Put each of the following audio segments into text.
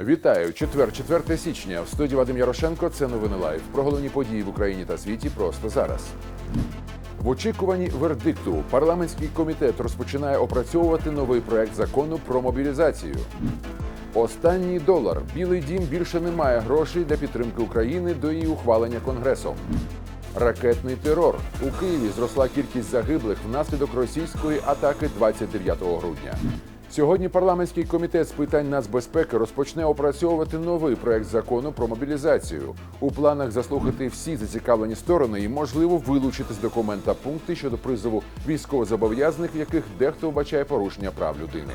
Вітаю! Четвер, 4 січня. В студії Вадим Ярошенко. Це новини лайв. Про головні події в Україні та світі просто зараз. В очікуванні вердикту парламентський комітет розпочинає опрацьовувати новий проект закону про мобілізацію. Останній долар. Білий дім більше не має грошей для підтримки України до її ухвалення Конгресом. Ракетний терор у Києві зросла кількість загиблих внаслідок російської атаки 29 грудня. Сьогодні парламентський комітет з питань нацбезпеки розпочне опрацьовувати новий проект закону про мобілізацію. У планах заслухати всі зацікавлені сторони і можливо вилучити з документа пункти щодо призову військовозобов'язаних, в яких дехто вбачає порушення прав людини.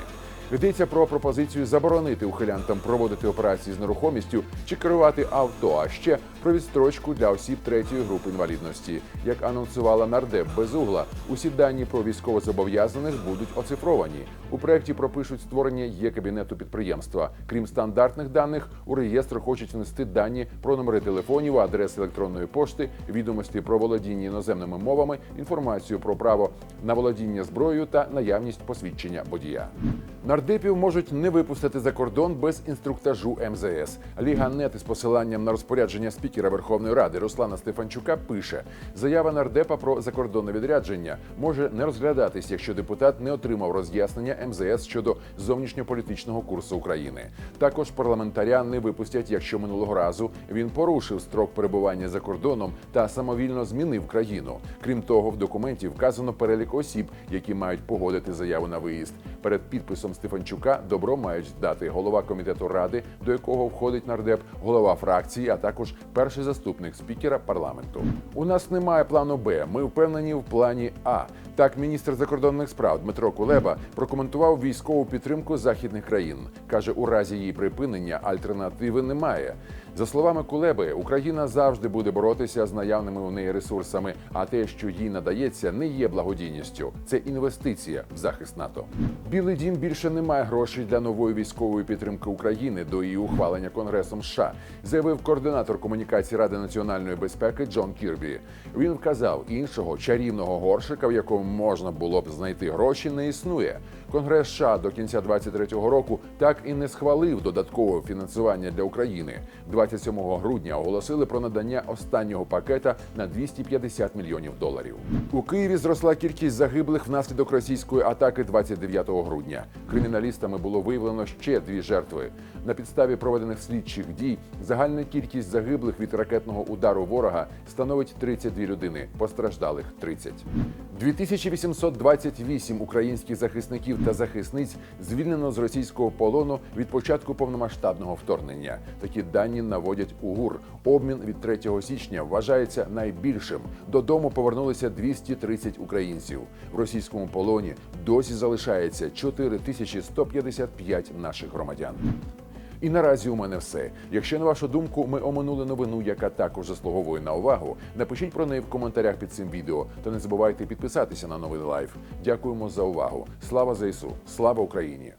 Йдеться про пропозицію заборонити ухилянтам проводити операції з нерухомістю чи керувати авто, а ще про відстрочку для осіб третьої групи інвалідності. Як анонсувала нардеп Безугла, усі дані про військовозобов'язаних будуть оцифровані. У проєкті пропишуть створення є кабінету підприємства. Крім стандартних даних, у реєстр хочуть внести дані про номери телефонів, адреси електронної пошти, відомості про володіння іноземними мовами, інформацію про право на володіння зброєю та наявність посвідчення водія. Нардепів можуть не випустити за кордон без інструктажу МЗС. Ліга НЕТ із посиланням на розпорядження спікера Верховної Ради Руслана Стефанчука пише: заява нардепа про закордонне відрядження може не розглядатись, якщо депутат не отримав роз'яснення МЗС щодо зовнішньополітичного курсу України. Також парламентаря не випустять, якщо минулого разу він порушив строк перебування за кордоном та самовільно змінив країну. Крім того, в документі вказано перелік осіб, які мають погодити заяву на виїзд. Перед підписом Стефанчука добро мають здати голова комітету ради, до якого входить нардеп, голова фракції, а також перший заступник спікера парламенту. У нас немає плану Б. Ми впевнені в плані А. Так, міністр закордонних справ Дмитро Кулеба прокоментував військову підтримку західних країн. каже, у разі її припинення альтернативи немає. За словами Кулеби, Україна завжди буде боротися з наявними у неї ресурсами. А те, що їй надається, не є благодійністю. Це інвестиція в захист НАТО. Білий дім більше не має грошей для нової військової підтримки України до її ухвалення Конгресом США, заявив координатор комунікації Ради національної безпеки Джон Кірбі. Він вказав, іншого чарівного горшика, в якому можна було б знайти гроші, не існує. Конгрес США до кінця 23-го року так і не схвалив додаткове фінансування для України. 27 грудня оголосили про надання останнього пакета на 250 мільйонів доларів. У Києві зросла кількість загиблих внаслідок російської атаки 29 грудня. Криміналістами було виявлено ще дві жертви. На підставі проведених слідчих дій загальна кількість загиблих від ракетного удару ворога становить 32 людини, постраждалих 30. 2828 українських захисників та захисниць звільнено з російського полону від початку повномасштабного вторгнення. Такі дані наводять УГУР. Обмін від 3 січня вважається найбільшим. Додому повернулися 230 українців. В російському полоні досі залишається 4155 наших громадян. І наразі у мене все. Якщо на вашу думку ми оминули новину, яка також заслуговує на увагу, напишіть про неї в коментарях під цим відео та не забувайте підписатися на новий лайф. Дякуємо за увагу. Слава ЗСУ! Слава Україні!